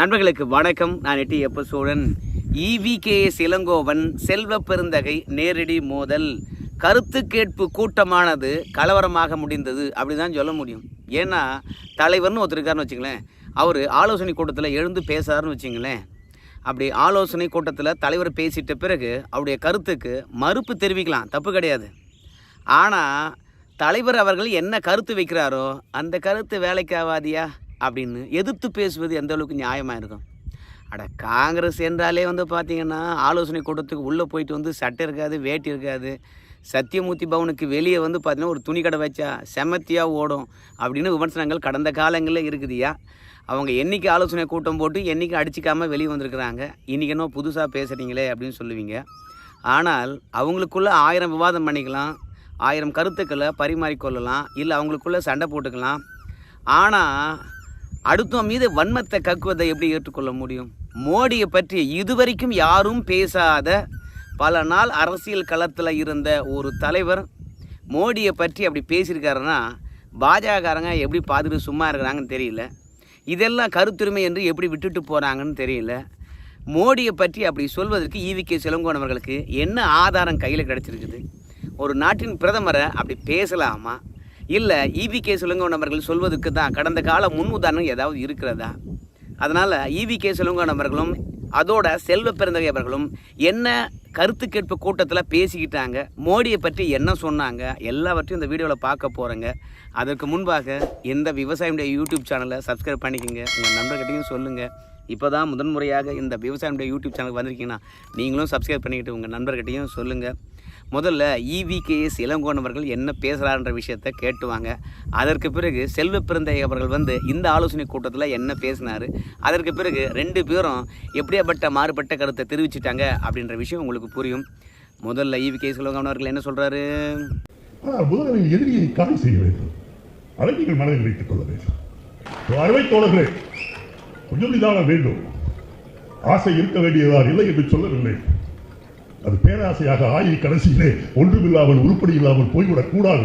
நண்பர்களுக்கு வணக்கம். நான் எட்டி எப்ப சோழன் இவிகேஎஸ் இளங்கோவன் செல்வ பெருந்தகை நேரடி மோதல். கருத்து கேட்பு கூட்டமானது கலவரமாக முடிந்தது அப்படி தான் சொல்ல முடியும். ஏன்னா தலைவர்னு ஒருத்தர் இருக்காருன்னு வச்சுங்களேன் அவர் ஆலோசனை கூட்டத்தில் எழுந்து பேசுறாருன்னு வச்சுங்களேன் அப்படி ஆலோசனை கூட்டத்தில் தலைவர் பேசிட்ட பிறகு அவருடைய கருத்துக்கு மறுப்பு தெரிவிக்கலாம். தப்பு கிடையாது. ஆனால் தலைவர் அவர்கள் என்ன கருத்து வைக்கிறாரோ அந்த கருத்து வேலைக்கு ஆகாதியா அப்படின்னு எதிர்த்து பேசுவது எந்த அளவுக்கு நியாயமாக இருக்கும்? அட காங்கிரஸ் என்றாலே வந்து பார்த்தீங்கன்னா ஆலோசனை கூட்டத்துக்கு உள்ளே போயிட்டு வந்து சட்டை இருக்காது வேட்டி இருக்காது. சத்தியமூர்த்தி பவனுக்கு வெளியே வந்து பார்த்தீங்கன்னா ஒரு துணி கடை வச்சா செமத்தியாக ஓடும் அப்படின்னு விமர்சனங்கள் கடந்த காலங்களில் இருக்குதுயா அவங்க என்னைக்கு ஆலோசனை கூட்டம் போட்டு என்னைக்கு அடிச்சிக்காமல் வெளியே வந்திருக்கிறாங்க? இன்றைக்கி என்ன புதுசாக பேசுகிறீங்களே அப்படின்னு சொல்லுவீங்க. ஆனால் அவங்களுக்குள்ளே ஆயிரம் விவாதம் பண்ணிக்கலாம் ஆயிரம் கருத்துக்களை பரிமாறிக்கொள்ளலாம் இல்லை அவங்களுக்குள்ளே சண்டை போட்டுக்கலாம். ஆனால் அடுத்தவன் மீது வன்மத்தை கக்குவதை எப்படி ஏற்றுக்கொள்ள முடியும்? மோடியை பற்றி இதுவரைக்கும் யாரும் பேசாத பல நாள் அரசியல் களத்தில் இருந்த ஒரு தலைவர் மோடியை பற்றி அப்படி பேசியிருக்காருன்னா பாஜகக்காரங்க எப்படி பார்த்துட்டு சும்மா இருக்கிறாங்கன்னு தெரியல. இதெல்லாம் கருத்துரிமை என்று எப்படி விட்டுட்டு போகிறாங்கன்னு தெரியல. மோடியை பற்றி அப்படி சொல்வதற்கு ஈவிகே சிலங்கோன் அவர்களுக்கு என்ன ஆதாரம் கையில் கிடச்சிருக்குது? ஒரு நாட்டின் பிரதமரை அப்படி பேசலாமா? இல்லை ஈவிகே சிலங்கோன் அவர்கள் சொல்வதற்கு தான் கடந்த கால முன் உதாரணம் ஏதாவது இருக்கிறதா? அதனால் ஈவிகே சிலங்கோன் அவர்களும் அதோட செல்வ பிறந்தவை அவர்களும் என்ன கருத்து கேட்பு கூட்டத்தில் பேசிக்கிட்டாங்க மோடியை பற்றி என்ன சொன்னாங்க எல்லாவற்றையும் இந்த வீடியோவில் பார்க்க போகிறேங்க அதற்கு முன்பாக இந்த விவசாயியுடைய யூடியூப் சேனலை சப்ஸ்கிரைப் பண்ணிக்கோங்க உங்கள் நண்பர்கிட்டையும் சொல்லுங்கள் இப்போ தான் முதன்முறையாக இந்த விவசாயியுடைய யூடியூப் சேனலுக்கு வந்திருக்கீங்கன்னா நீங்களும் சப்ஸ்கிரைப் பண்ணிக்கிட்டு உங்கள் நண்பர்கிட்டையும் சொல்லுங்கள் முதல்ல இவிகேஎஸ் இளங்கோனவர்கள் என்ன பேசுகிறாருன்ற விஷயத்தை கேட்டுவாங்க. அதற்கு பிறகு செல்வ பிறந்தை அவர்கள் வந்து இந்த ஆலோசனை கூட்டத்தில் என்ன பேசினார். அதற்கு பிறகு ரெண்டு பேரும் எப்படியாப்பட்ட மாறுபட்ட கருத்தை தெரிவிச்சிட்டாங்க அப்படின்ற விஷயம் உங்களுக்கு புரியும். முதல்ல இவிகேஎஸ் இளங்கோனவர்கள் என்ன சொல்கிறாரு முதலில் எதிரியை காலி செய்ய வேண்டும். அதை நீங்கள் மனதில் வைத்துக் கொள்ள வேண்டும். அருமை தோழர்களே கொஞ்சம் நிதானம் வேண்டும். ஆசை இருக்க வேண்டியதால் இல்லை என்று சொல்லவில்லை. அது பேராசையாக ஆகி கடைசியிலே ஒன்றுமில்லாமல் உருப்படி இல்லாமல் போய்விடக் கூடாது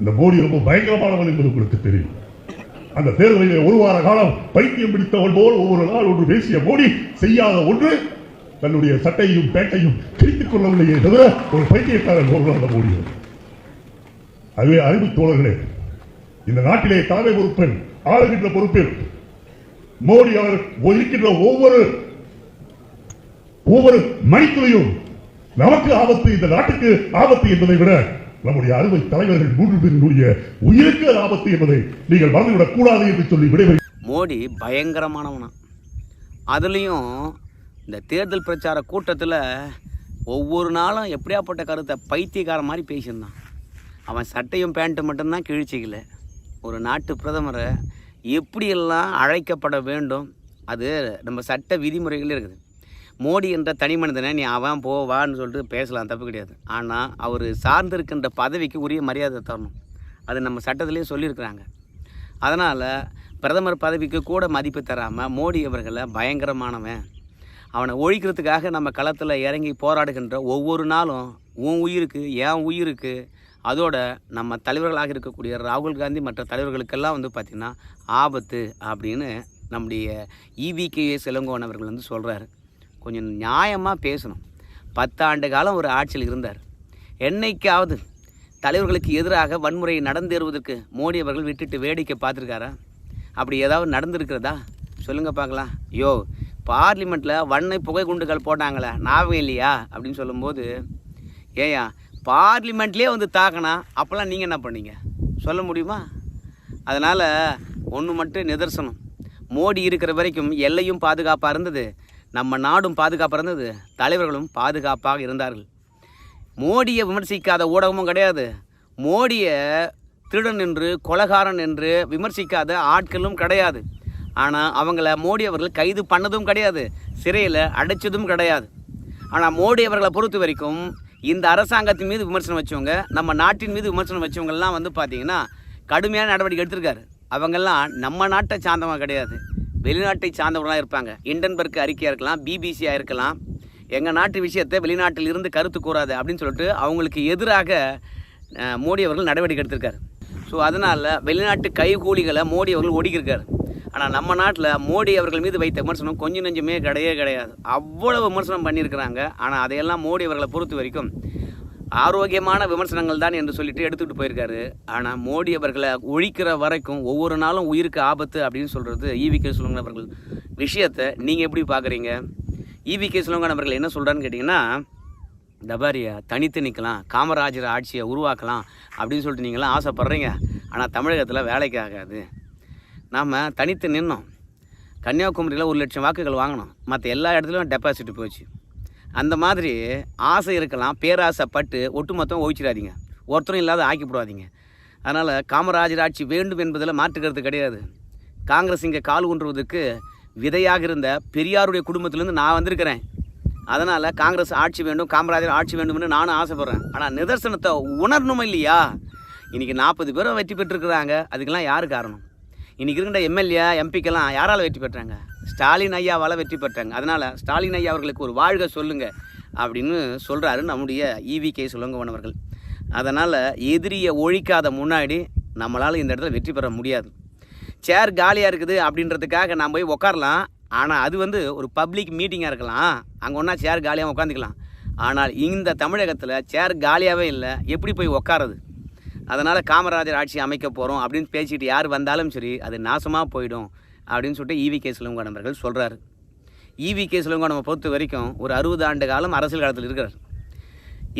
இந்த மோடி ரொம்ப பயங்கரமானவன் என்பது உங்களுக்கு தெரியும். அந்த தேர்தலிலே ஒரு வார காலம் பைத்தியம் பிடித்தவன் போல் ஒவ்வொரு நாள் ஒன்று பேசிய மோடி செய்யாத ஒன்று தன்னுடைய சட்டையும் பேட்டையும் கிழித்துக் கொள்ளவில்லையே தவிர ஒரு பைத்தியக்காரன் ஒரு மோடி அதுவே அறிவு தோழர்களே இந்த நாட்டிலே தலைமை பொறுப்பில் ஆளுகின்ற பொறுப்பில் மோடி அவர் இருக்கின்ற ஒவ்வொரு ஒவ்வொரு மணித்துறையும் நமக்கு ஆபத்து இந்த நாட்டுக்கு ஆபத்து என்பதை விட நம்முடைய அறுவை தலைவர்கள் மூன்று பேருடைய உயிருக்கு ஆபத்து என்பதை நீங்கள் மறந்துவிடக் கூடாது என்று சொல்லி விடைவை மோடி பயங்கரமானவனா. அதுலேயும் இந்த தேர்தல் பிரச்சார கூட்டத்தில் ஒவ்வொரு நாளும் எப்படியாப்பட்ட கருத்தை பைத்தியக்கார மாதிரி பேசியிருந்தான். அவன் சட்டையும் பேண்ட்டும் மட்டும்தான் கிழிச்சிக்கல. ஒரு நாட்டு பிரதமரை எப்படியெல்லாம் அழைக்கப்பட வேண்டும்? அது நம்ம சட்ட விதிமுறைகள் இருக்குது. மோடி என்ற தனி மனிதனை நீ அவன் போ வான்னு சொல்லிட்டு பேசலாம் தப்பு கிடையாது. ஆனால் அவர் சார்ந்திருக்கின்ற பதவிக்கு உரிய மரியாதை தரணும். அது நம்ம சட்டத்திலேயே சொல்லியிருக்கிறாங்க. அதனால் பிரதமர் பதவிக்கு கூட மதிப்பு தராமல் மோடி அவர்களை பயங்கரமானவன். அவனை ஒழிக்கிறதுக்காக நம்ம களத்தில் இறங்கி போராடுகின்ற ஒவ்வொரு நாளும் உன் உயிருக்கு என் உயிருக்கு அதோட நம்ம தலைவர்களாக இருக்கக்கூடிய ராகுல் காந்தி மற்ற தலைவர்களுக்கெல்லாம் வந்து பார்த்திங்கன்னா ஆபத்து அப்படின்னு நம்முடைய இவிகேஎஸ் இளங்கோவன் அவர்கள் வந்து சொல்கிறாரு கொஞ்சம் நியாயமாக பேசணும். பத்தாண்டு காலம் ஒரு ஆட்சியில் இருந்தார். என்னைக்காவது தலைவர்களுக்கு எதிராக வன்முறை நடந்தேறுவதற்கு மோடி அவர்கள் விட்டுட்டு வேடிக்கை பார்த்துருக்காரா? அப்படி ஏதாவது நடந்திருக்கிறதா? சொல்லுங்கள் பார்க்கலாம். யோ பார்லிமெண்ட்டில் வன்னை புகை குண்டுகள் போட்டாங்களே ஞாபகம் இல்லையா? அப்படின்னு சொல்லும்போது ஏயா பார்லிமெண்ட்லேயே வந்து தாக்கினா அப்போல்லாம் நீங்கள் என்ன பண்ணீங்க? சொல்ல முடியுமா? அதனால் ஒன்று மட்டும் நிதர்சனம். மோடி இருக்கிற வரைக்கும் எல்லையும் பாதுகாப்பாக இருந்தது. நம்ம நாடும் பாதுகாப்பாக இருந்தது. தலைவர்களும் பாதுகாப்பாக இருந்தார்கள். மோடியை விமர்சிக்காத ஊடகமும் கிடையாது. மோடியை திருடன் என்று கொலகாரன் என்று விமர்சிக்காத ஆட்களும் கிடையாது. ஆனால் அவங்கள மோடி அவர்கள் கைது பண்ணதும் கிடையாது. சிறையில் அடைச்சதும் கிடையாது. ஆனால் மோடி அவர்களை பொறுத்த வரைக்கும் இந்த அரசாங்கத்தின் மீது விமர்சனம் வச்சவங்க நம்ம நாட்டின் மீது விமர்சனம் வச்சவங்கெல்லாம் வந்து பார்த்தீங்கன்னா கடுமையான நடவடிக்கை எடுத்திருக்காரு. அவங்கெல்லாம் நம்ம நாட்டை சார்ந்தவங்க கிடையாது. வெளிநாட்டை சார்ந்தவங்களாக இருப்பாங்க. இண்டன்பர்க் அறிக்கையாக இருக்கலாம் பிபிசியாக இருக்கலாம். எங்கள் நாட்டு விஷயத்தை வெளிநாட்டில் இருந்து கருத்து கூறாது அப்படின்னு சொல்லிட்டு அவங்களுக்கு எதிராக மோடி அவர்கள் நடவடிக்கை எடுத்திருக்காரு. ஸோ அதனால் வெளிநாட்டு கைகூலிகளை மோடி அவர்கள் ஒடுக்கியிருக்காரு. ஆனால் நம்ம நாட்டில் மோடி அவர்கள் மீது வைத்த விமர்சனம் கொஞ்சம் நெஞ்சமே கிடையவே கிடையாது. அவ்வளவு விமர்சனம் பண்ணியிருக்கிறாங்க. ஆனால் அதையெல்லாம் மோடி அவர்களை பொறுத்த வரைக்கும் ஆரோக்கியமான விமர்சனங்கள் தான் என்று சொல்லிட்டு எடுத்துக்கிட்டு போயிருக்காரு. ஆனால் மோடி அவர்களை ஒழிக்கிற வரைக்கும் ஒவ்வொரு நாளும் உயிருக்கு ஆபத்து அப்படின்னு சொல்கிறது ஈவி கே சுலங்கன் அவர்கள் விஷயத்தை நீங்கள் எப்படி பார்க்குறீங்க ஈவி கே சுலங்கன் அவர்கள் என்ன சொல்கிறான்னு கேட்டிங்கன்னா தபாரியா தனித்து நிற்கலாம் காமராஜர் ஆட்சியை உருவாக்கலாம் அப்படின்னு சொல்லிட்டு நீங்களாம் ஆசைப்பட்றீங்க. ஆனால் தமிழகத்தில் வேலைக்கு ஆகாது. நாம் தனித்து நின்னோம். கன்னியாகுமரியில் ஒரு லட்சம் வாக்குகள் வாங்கினோம். மற்ற எல்லா இடத்துலையும் டெபாசிட் போச்சு. அந்த மாதிரி ஆசை இருக்கலாம் பேராசைப்பட்டு ஒட்டுமொத்தம் ஒழிச்சிடாதீங்க. ஒருத்தரும் இல்லாத ஆக்கி போடாதீங்க அதனால் காமராஜர் ஆட்சி வேண்டும் என்பதில் மாற்றுக்கிறது கிடையாது. காங்கிரஸ் இங்கே கால் ஊன்றுவதற்கு விதையாக இருந்த பெரியாருடைய குடும்பத்திலேருந்து நான் வந்திருக்கிறேன். அதனால் காங்கிரஸ் ஆட்சி வேண்டும் காமராஜர் ஆட்சி வேண்டும்னு நானும் ஆசைப்பட்றேன். ஆனால் நிதர்சனத்தை உணரணும் இல்லையா? இன்றைக்கி நாற்பது பேரும் வெற்றி பெற்றிருக்கிறாங்க. அதுக்கெல்லாம் யார் காரணம்? இன்றைக்கி இருக்கின்ற எம்எல்ஏ எம்பிக்கெல்லாம் யாரால் வெற்றி பெற்றாங்க? ஸ்டாலின் ஐயாவால் வெற்றி பெற்றாங்க. அதனால் ஸ்டாலின் ஐயா அவர்களுக்கு ஒரு வாழ்க சொல்லுங்க அப்படின்னு சொல்கிறாரு நம்முடைய ஈவி கே சுலங்கவன் அவர்கள். அதனால் எதிரியை ஒழிக்காத முன்னாடி நம்மளால் இந்த இடத்துல வெற்றி பெற முடியாது. சேர் காலியாக இருக்குது அப்படின்றதுக்காக நான் போய் உட்காரலாம் ஆனால் அது வந்து ஒரு பப்ளிக் மீட்டிங்காக இருக்கலாம். அங்கே ஒன்றா சேர் காலியாக உட்காந்துக்கலாம் ஆனால் இந்த தமிழகத்தில் சேர் காலியாகவே இல்லை. எப்படி போய் உட்காருது அதனால் காமராஜர் ஆட்சி அமைக்க போகிறோம் அப்படின்னு பேசிட்டு யார் வந்தாலும் சரி அது நாசமாக போயிடும். அப்படின்னு சொல்லிட்டு ஈவி கே சிலங்கோன் அவர்கள் சொல்கிறாரு ஈவி கே சிலங்கோன் பொறுத்த வரைக்கும் ஒரு அறுபது ஆண்டு காலம் அரசியல் காலத்தில் இருக்கிறார்.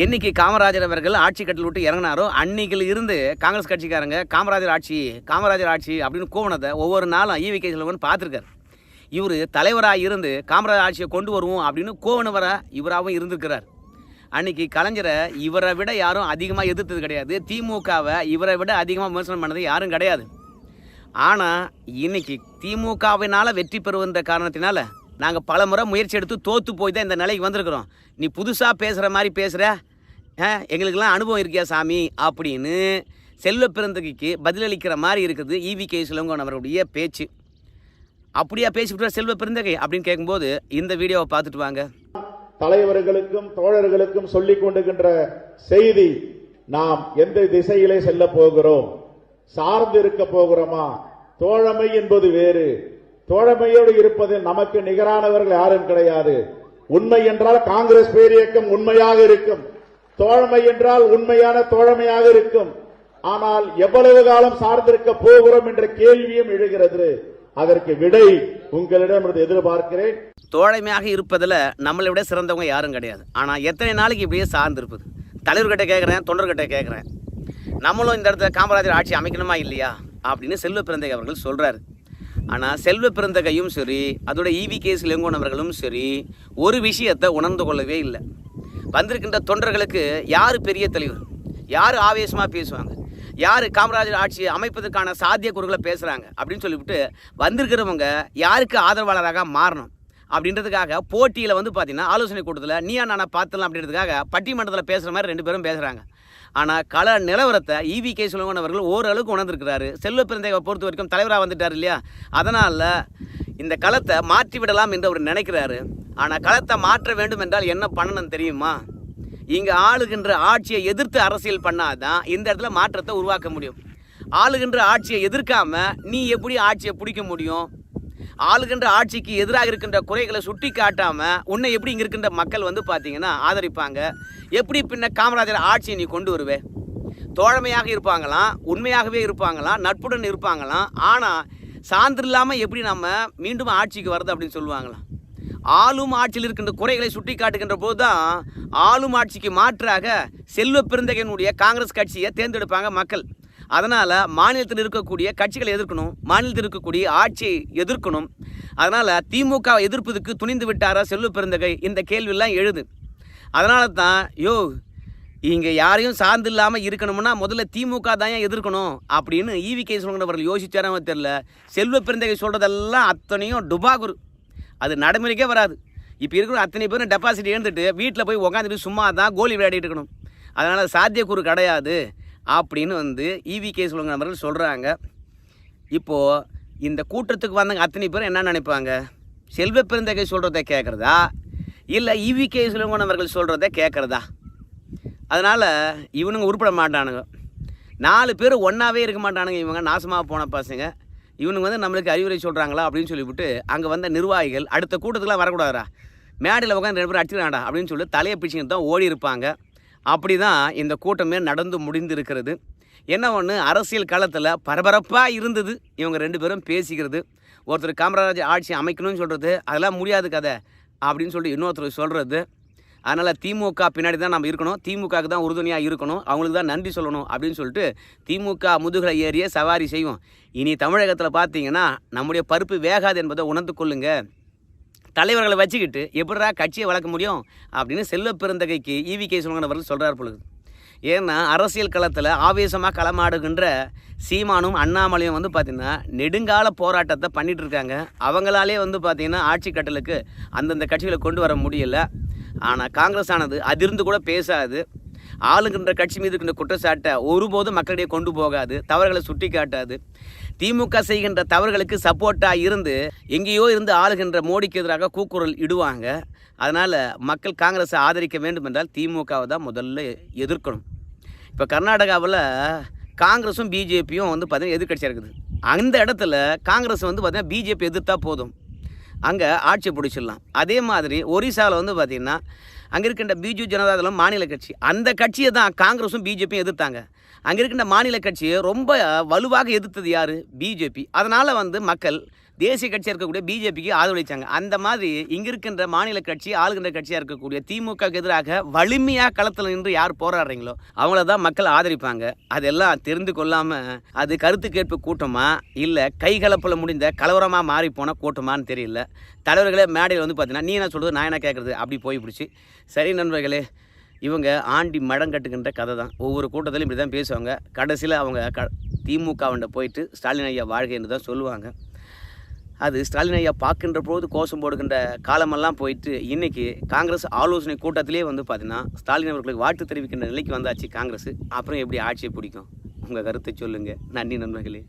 என்னைக்கு காமராஜர் அவர்கள் ஆட்சி கட்டில் விட்டு இறங்கினாரோ அன்னைக்கில் இருந்து காங்கிரஸ் கட்சிக்காரங்க காமராஜர் ஆட்சி காமராஜர் ஆட்சி அப்படின்னு கூவனத்தை ஒவ்வொரு நாளும் ஈவி கே சிலங்கோன் பார்த்துருக்காரு. இவர் தலைவராக இருந்து காமராஜர் ஆட்சியை கொண்டு வருவோம் அப்படின்னு கோவனவரை இவராகவும் இருந்திருக்கிறார். அன்னைக்கு கலைஞரை இவரை விட யாரும் அதிகமாக எதிர்த்தது கிடையாது. திமுகவை இவரை விட அதிகமாக விமர்சனம் பண்ணது யாரும் கிடையாது. ஆனால் இன்னைக்கு திமுகவினால் வெற்றி பெறுவன்ற காரணத்தினால நாங்கள் பல முறை முயற்சி எடுத்து தோற்று போய் தான் இந்த நிலைக்கு வந்திருக்கிறோம். நீ புதுசாக பேசுகிற மாதிரி பேசுகிற எங்களுக்கெல்லாம் அனுபவம் இருக்கியா சாமி? அப்படின்னு செல்வ பிறந்தகைக்கு பதிலளிக்கிற மாதிரி இருக்குது இவி கே சிலங்கோன் அவருடைய பேச்சு. அப்படியா பேசிவிட்டு செல்வ பிறந்தகை அப்படின்னு கேட்கும்போது இந்த வீடியோவை பார்த்துட்டு வாங்க. தலைவர்களுக்கும் தோழர்களுக்கும் சொல்லிக் கொண்டுகின்ற செய்தி நாம் எந்த திசையிலே செல்ல போகிறோம்? சார்ந்து இருக்க போகிறோமா? தோழமை என்பது வேறு. தோழமையோடு இருப்பதில் நமக்கு நிகரானவர்கள் யாரும் கிடையாது. உண்மை என்றால் காங்கிரஸ் பேரியக்கம் உண்மையாக இருக்கும். தோழமை என்றால் உண்மையான தோழமையாக இருக்கும். ஆனால் எவ்வளவு காலம் சார்ந்திருக்க போகிறோம் என்ற கேள்வியும் எழுகிறது. அதற்கு விடை உங்களிடம் எதிர்பார்க்கிறேன். தோழமையாக இருப்பதில் நம்மளை விட சிறந்தவங்க யாரும் கிடையாது. ஆனால் எத்தனை நாளைக்கு இப்படியே சார்ந்திருப்பது? தலைவர்கிட்ட கேட்குறேன் தொண்டர்கிட்ட கேட்குறேன். நம்மளும் இந்த இடத்துல காமராஜர் ஆட்சி அமைக்கணுமா இல்லையா அப்படின்னு செல்வ பிறந்தகை அவர்கள் சொல்கிறாரு ஆனால் செல்வ பிறந்தகையும் சரி அதோட ஈவி கேஸ் இளங்கோனவர்களும் சரி ஒரு விஷயத்தை உணர்ந்து கொள்ளவே இல்லை. வந்திருக்கின்ற தொண்டர்களுக்கு யார் பெரிய தலைவர்? யார் ஆவேசமாக பேசுவாங்க? யார் காமராஜர் ஆட்சி அமைப்பதற்கான சாத்தியக்கூறுகளை பேசுகிறாங்க அப்படின்னு சொல்லிவிட்டு வந்திருக்கிறவங்க யாருக்கு ஆதரவாளராக மாறணும்? அப்படின்றதுக்காக போட்டியில் வந்து பார்த்தீங்கன்னா ஆலோசனை கூட்டத்தில் நீயா நானா பார்த்துலாம் அப்படின்றதுக்காக பட்டிமன்றத்தில் பேசுகிற மாதிரி ரெண்டு பேரும் பேசுகிறாங்க ஆனால் கள நிலவரத்தை ஈவி கே. சுலங்கன் அவர்கள் ஓரளவுக்கு உணர்ந்திருக்கிறாரு. செல்வ பிறந்தையை பொறுத்த வரைக்கும் தலைவராக வந்துட்டார் இல்லையா? அதனால் இந்த களத்தை மாற்றி விடலாம் என்று அவர் நினைக்கிறாரு. ஆனால் களத்தை மாற்ற வேண்டும் என்றால் என்ன பண்ணணும் தெரியுமா? இங்கே ஆளுகின்ற ஆட்சியை எதிர்த்து அரசியல் பண்ணாதான் இந்த இடத்துல மாற்றத்தை உருவாக்க முடியும். ஆளுகின்ற ஆட்சியை எதிர்க்காம நீ எப்படி ஆட்சியை பிடிக்க முடியும்? ஆளுகின்ற ஆட்சிக்கு எதிராக இருக்கின்ற குறைகளை சுட்டி காட்டாம உன்னை எப்படி இங்க இருக்கின்ற மக்கள் வந்து பார்த்தீங்கன்னா ஆதரிப்பாங்க? எப்படி பின்ன காமராஜர் ஆட்சியை நீ கொண்டு வருவே? தோழமையாக இருப்பாங்களாம் உண்மையாகவே இருப்பாங்களாம் நட்புடன் இருப்பாங்களாம் ஆனால் சான்று இல்லாமல் எப்படி நம்ம மீண்டும் ஆட்சிக்கு வருது அப்படின்னு சொல்லுவாங்களாம்? ஆளும் ஆட்சியில் இருக்கின்ற குறைகளை சுட்டி காட்டுகின்ற போது தான் ஆளும் ஆட்சிக்கு மாற்றாக செல்வ பெருந்தகையினுடைய காங்கிரஸ் கட்சியை தேர்ந்தெடுப்பாங்க மக்கள். அதனால் மாநிலத்தில் இருக்கக்கூடிய கட்சிகளை எதிர்க்கணும் மாநிலத்தில் இருக்கக்கூடிய ஆட்சியை எதிர்க்கணும். அதனால் திமுக எதிர்ப்பதுக்கு துணிந்து விட்டாரா செல்வ பிறந்தகை இந்த கேள்வியெல்லாம் எழுது. அதனால தான் யோ இங்கே யாரையும் சார்ந்து இல்லாமல் இருக்கணும்னா முதல்ல திமுக தான் ஏன் எதிர்க்கணும்? அப்படின்னு ஈவி கே சொல்கிறவர்கள் யோசிச்சாரோ தெரில செல்வ பிறந்தகை சொல்கிறதெல்லாம் அத்தனையும் டுபாகுரு. அது நடைமுறைக்கே வராது. இப்போ இருக்கிற அத்தனை பேரும் டெபாசிட் எழுந்துட்டு வீட்டில் போய் உக்காந்துட்டு சும்மா தான் கோலி விளையாடிட்டு இருக்கணும். அதனால் சாத்தியக்கூறு கிடையாது. அப்படின்னு வந்து இவி கே நபர்கள் சொல்கிறாங்க இப்போது இந்த கூட்டத்துக்கு வந்தவங்க அத்தனை பேரும் என்ன நினைப்பாங்க? செல்வ பெருந்தகை சொல்கிறத கேட்குறதா இல்லை இவி கே நபர்கள் சொல்கிறத கேட்குறதா அதனால் இவனுங்க உருப்பட மாட்டானுங்க. நாலு பேர் ஒன்றாவே இருக்க மாட்டானுங்க இவங்க நாசமாக போன பசங்க. இவனுங்க வந்து நம்மளுக்கு அறிவுரை சொல்கிறாங்களா அப்படின்னு சொல்லிவிட்டு அங்கே வந்த நிர்வாகிகள் அடுத்த கூட்டத்துக்குலாம் வரக்கூடாதா மேடையில் உட்காந்து ரெண்டு பேரும் அடிச்சுக்கிறாண்டா அப்படின்னு சொல்லி தலையை பிடிச்சிக்கிட்டு தான் ஓடி இருப்பாங்க அப்படி தான் இந்த கூட்டமே நடந்து முடிந்திருக்கிறது. என்ன ஒன்று அரசியல் காலத்தில் பரபரப்பாக இருந்தது. இவங்க ரெண்டு பேரும் பேசிக்கிறது. ஒருத்தர் காமராஜ் ஆட்சி அமைக்கணும்னு சொல்கிறது அதெல்லாம் முடியாது கதை அப்படின்னு சொல்லிட்டு இன்னொருத்தர் சொல்கிறது அதனால் திமுக பின்னாடி தான் நம்ம இருக்கணும். திமுகவுக்கு தான் உறுதுணையாக இருக்கணும். அவங்களுக்கு தான் நன்றி சொல்லணும் அப்படின்னு சொல்லிட்டு திமுக முதுகலை ஏறிய சவாரி செய்வோம். இனி தமிழகத்தில் பார்த்தீங்கன்னா நம்முடைய பருப்பு வேகாது என்பதை உணர்ந்து கொள்ளுங்கள் தலைவர்களை வச்சுக்கிட்டு எப்படா கட்சியை வளர்க்க முடியும் அப்படின்னு செல்வ பெருந்தகைக்கு ஈவி கே சொல்கிறவர்கள் சொல்கிறார் பொழுது. ஏன்னா அரசியல் களத்தில் ஆவேசமாக களமாடுகின்ற சீமானும் அண்ணாமலையும் வந்து பார்த்திங்கன்னா நெடுங்கால போராட்டத்தை பண்ணிகிட்டு இருக்காங்க. அவங்களாலே வந்து பார்த்திங்கன்னா ஆட்சி கட்டலுக்கு அந்தந்த கட்சிகளை கொண்டு வர முடியல. ஆனால் காங்கிரஸ் ஆனது அதிர்ந்து கூட பேசாது. ஆளுகின்ற கட்சி மீது இருக்கின்ற குற்றச்சாட்டை ஒருபோதும் மக்களிடையே கொண்டு போகாது. தவறுகளை சுட்டி காட்டாது திமுக செய்கின்ற தவறுகளுக்கு சப்போர்ட்டாக இருந்து எங்கேயோ இருந்து ஆளுகின்ற மோடிக்கு எதிராக கூக்குரல் இடுவாங்க. அதனால் மக்கள் காங்கிரஸை ஆதரிக்க வேண்டும் என்றால் திமுகவை தான் முதல்ல எதிர்க்கணும். இப்போ கர்நாடகாவில் காங்கிரஸும் பிஜேபியும் வந்து பார்த்திங்கன்னா எதிர்கட்சியாக இருக்குது. அந்த இடத்துல காங்கிரஸ் வந்து பார்த்திங்கன்னா பிஜேபி எதிர்த்தா போதும். அங்கே ஆட்சி பிடிச்சிடலாம். அதே மாதிரி ஒரிசாவில் வந்து பார்த்திங்கன்னா அங்கே இருக்கின்ற பிஜு ஜனதா தளம் மாநில கட்சி. அந்த கட்சியை தான் காங்கிரஸும் பிஜேபியும் எதிர்த்தாங்க. அங்கே இருக்கின்ற மாநில கட்சியை ரொம்ப வலுவாக எதிர்த்தது யார்? பிஜேபி. அதனால் வந்து மக்கள் தேசிய கட்சியாக இருக்கக்கூடிய பிஜேபிக்கு ஆதரவளித்தாங்க அந்த மாதிரி இங்கே இருக்கின்ற மாநில கட்சி ஆளுகின்ற கட்சியாக இருக்கக்கூடிய திமுகவுக்கு எதிராக வலிமையாக களத்தில் நின்று யார் போராடுறீங்களோ அவங்கள தான் மக்கள் ஆதரிப்பாங்க. அதெல்லாம் தெரிந்து கொள்ளாமல் அது கருத்து கேட்பு கூட்டமா இல்லை கைகலப்பில் முடிந்த கலவரமாக மாறி போன கூட்டமான்னு தெரியல. தலைவர்களே மேடையில் வந்து பார்த்தீங்கன்னா நீ என்ன சொல்கிறது நான் என்ன கேட்குறது அப்படி போய் பிடிச்சி சரி நண்பர்களே இவங்க ஆண்டி மடம் கட்டுகின்ற கதை தான். ஒவ்வொரு கூட்டத்திலும் இப்படி தான் பேசுவாங்க. கடைசியில் அவங்க க திமுகவன்ட்ட போயிட்டு ஸ்டாலின் ஐயா வாழ்க என்று தான் சொல்லுவாங்க. அது ஸ்டாலின் ஐயா பார்க்கின்ற போது கோஷம் போடுகின்ற காலமெல்லாம் போயிட்டு இன்னைக்கு காங்கிரஸ் ஆலோசனை கூட்டத்திலே வந்து பார்த்தீங்கன்னா ஸ்டாலின் அவர்களுக்கு வாழ்த்து தெரிவிக்கின்ற நிலைக்கு வந்தாச்சு காங்கிரஸ். அப்புறம் எப்படி ஆட்சியை பிடிக்கும்? உங்கள் கருத்தை சொல்லுங்கள் நன்றி நண்பர்களே.